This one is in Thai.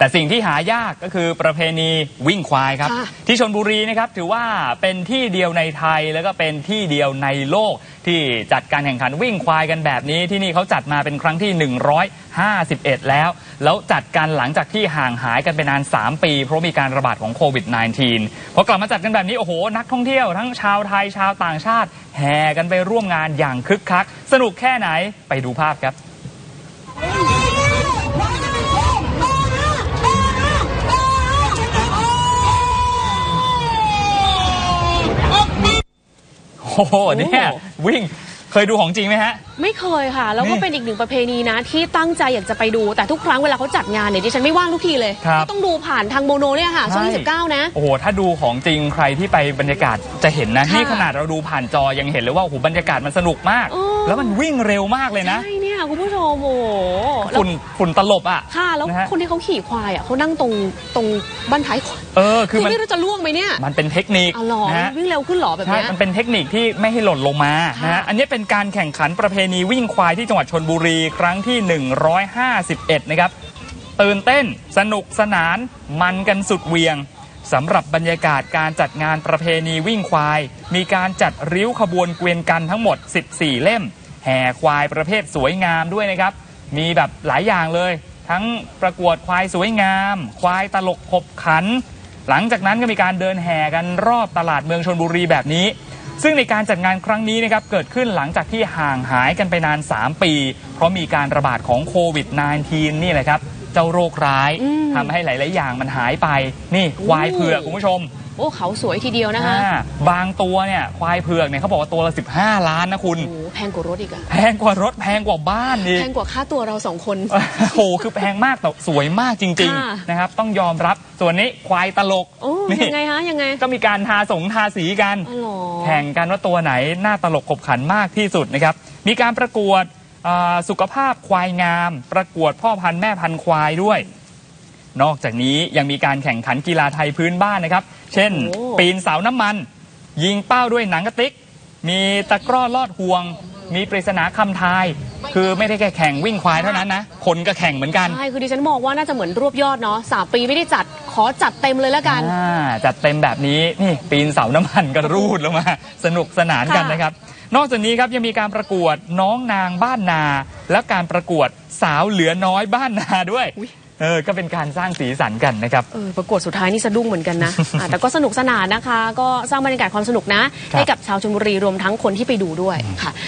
แต่สิ่งที่หายากก็คือประเพณีวิ่งควายครับค่ะที่ชนบุรีนะครับถือว่าเป็นที่เดียวในไทยแล้วก็เป็นที่เดียวในโลกที่จัดการแข่งขันวิ่งควายกันแบบนี้ที่นี่เขาจัดมาเป็นครั้งที่ 151 แล้ว แล้วจัดกันหลังจากที่ห่างหายกันไปนาน 3 ปี เพราะมีการระบาดของโควิด -19 พอกลับมาจัดกันแบบนี้ โอ้โห นักท่องเที่ยวทั้งชาวไทยชาวต่างชาติ แห่กันไปร่วมงานอย่างคึกคัก สนุกแค่ไหนไปดูภาพครับ โอ้โหเนี่ยวิ่งเคยดูของจริงไหมฮะ ไม่เคยค่ะ แล้วก็นี่เป็นอีกหนึ่งประเพณีนะ ที่ตั้งใจอยากจะไปดูแต่ทุกครั้งเวลาเขาจัดงานเนี่ยดิฉันไม่ว่างทุกทีเลยครับต้องดูผ่านทางโมโนเนี่ยค่ะช่องใช่29 นะ โอ้โห ถ้าดูของจริงใครที่ไปบรรยากาศจะเห็นนะค่ะนี่ขนาดเราดูผ่านจอยังเห็นเลยว่าโอ้โหบรรยากาศมันสนุกมากโอ้แล้วมันวิ่งเร็วมากเลยนะ ใช่เนี่ยคุณผู้ชมโอ้โหแล้วฝุ่นฝุ่นตลบอะ ค่ะ แล้วนะฮะ คนที่เขาขี่ควายอะเขานั่งตรงตรงบ้านท้ายควายเออ คือมัน ไม่รู้จะล่วงไหมเนี่ยมันเป็นเทคนิคเอาหรอนะฮะ วิ่งเร็วขึ้นหรอแบบใช่ เนี้ย มันเป็นเทคนิคที่ไม่ให้หล่นลงมา ค่ะนะฮะ อันนี้เป็นการแข่งขันประเพณีวิ่งควายที่จังหวัดชนบุรีครั้งที่ 151 นะครับ ตื่นเต้น สนุกสนาน มันกันสุดเหวียง สำหรับบรรยากาศการจัดงานประเพณีวิ่งควาย มีการจัดริ้วขบวนเกวียนกันทั้งหมด 14 เล่ม แห่ควายประเภทสวยงามด้วยนะครับ มีแบบหลายอย่างเลย ทั้งประกวดควายสวยงาม ควายตลกขบขัน หลังจากนั้นก็มีการเดินแห่กันรอบตลาดเมืองชนบุรีแบบนี้ ซึ่งในการจัดงานครั้งนี้นะครับเกิดขึ้นหลังจากที่ห่างหายกันไปนาน 3 ปี เพราะมีการระบาดของโควิด -19 นี่แหละครับ เจ้าโรคร้ายอืมทำให้หลาย ๆ อย่างมันหายไป นี่ควายเผือกคุณผู้ชม โอ้เขาสวยทีเดียวนะคะ อ่าบางตัวเนี่ยควายเผือกเนี่ยเขาบอกว่าตัวละ 15 ล้านนะคุณ โอ้โหแพงกว่ารถอีกอะแพงกว่ารถแพงกว่าบ้านอีก แพงกว่าค่าตัวเราสองคน โอ้โห คือแพงมากแต่สวยมากจริง ค่ะ ๆ นะครับ ต้องยอมรับ ส่วนนี้ควายตลก โอ้นี่ ยังไงฮะยังไงก็มีการทาสงทาสีกัน อ๋อเหรอ แข่งกันว่าตัวไหนหน้าตลกขบขันมากที่สุดนะครับ มีการประกวดอ่าสุขภาพควายงาม ประกวดพ่อพันธุ์แม่พันธุ์ควายด้วย นอกจากนี้ยังมีการแข่งขันกีฬาไทยพื้นบ้านนะครับ เช่น โอ้ ปีนเสาน้ำมัน ยิงเป้าด้วยหนังกระติก มีตะกร้อลอดห่วง มีปริศนาคำทาย คือไม่ได้แค่แข่งวิ่งควายเท่านั้นนะ คนก็แข่งเหมือนกัน ใช่คือดิฉันมองว่าน่าจะเหมือนรวบยอดเนาะสามปีไม่ได้จัดขอจัดเต็มเลยแล้วกัน อ่าจัดเต็มแบบนี้นี่ปีนเสาน้ำมันก็รูดลงมา สนุกสนานกันค่ะ นะครับ นอกจากนี้ครับยังมีการประกวดน้องนางบ้านนา และการประกวดสาวเหลือน้อยบ้านนาด้วยอุ๊ย เออก็เป็นการสร้างสีสันกันนะครับ เออประกวดสุดท้ายนี่สะดุ้งเหมือนกันนะอะแต่ก็สนุกสนานนะคะ ก็สร้างบรรยากาศความสนุกนะครับให้กับชาวชลบุรีรวมทั้งคนที่ไปดูด้วยค่ะ